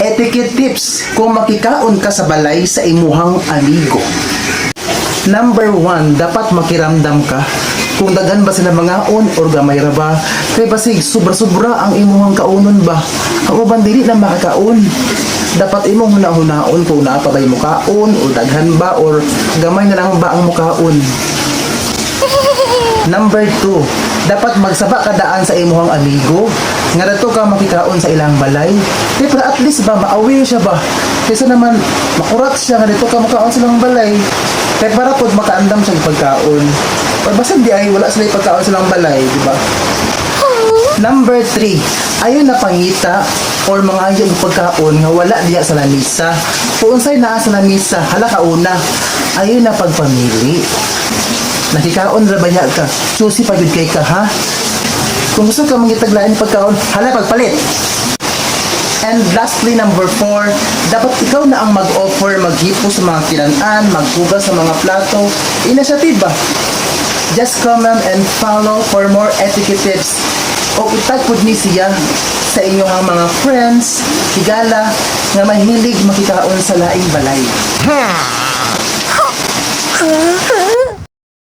Etiquette tips. Kung makikaon ka sa balay sa imuhang amigo. Number one, dapat makiramdam ka. Kung dagan ba sila mga on or gamay ra ba kay basig sobra-sobra ang imuhang kaunon ba? Ang uban dili na makakaon. Dapat imong hunahunaon kung naa pa ba yung mukaon o daghan ba or gamay na lang ba ang mukaon. Number two, dapat magsaba ka daan sa imuhang amigo. Nga dato ka makikaon sa ilang balay. Kaya para at least ba, ma-aware siya ba? Kaysa naman, makurat siya nga dito ka makaon sa ilang balay. Kaya para pod makaandam siya pagkaon. Or basta di ay wala sila pagkaon sa ilang balay, di ba? Number three, ayon na pangita or mga yung pagkaon nga wala diya sa lamisa. Kung unsay naa sa lamisa, hala ka una. Ayon na pagpamili. Nakikaon ra ba niya ka? Susi pa gud kay ka ha? Kung gusto ka mangitaglain pagkaon, hala pagpalit. And lastly, number four, dapat ikaw na ang mag-offer, maghipo sa mga kinanan, maghugas sa mga plato. Initiative ba? Just comment and follow for more etiquette tips. O itag pod ni siya sa inyong mga friends, higala, nga mahilig makikaon sa laing balay.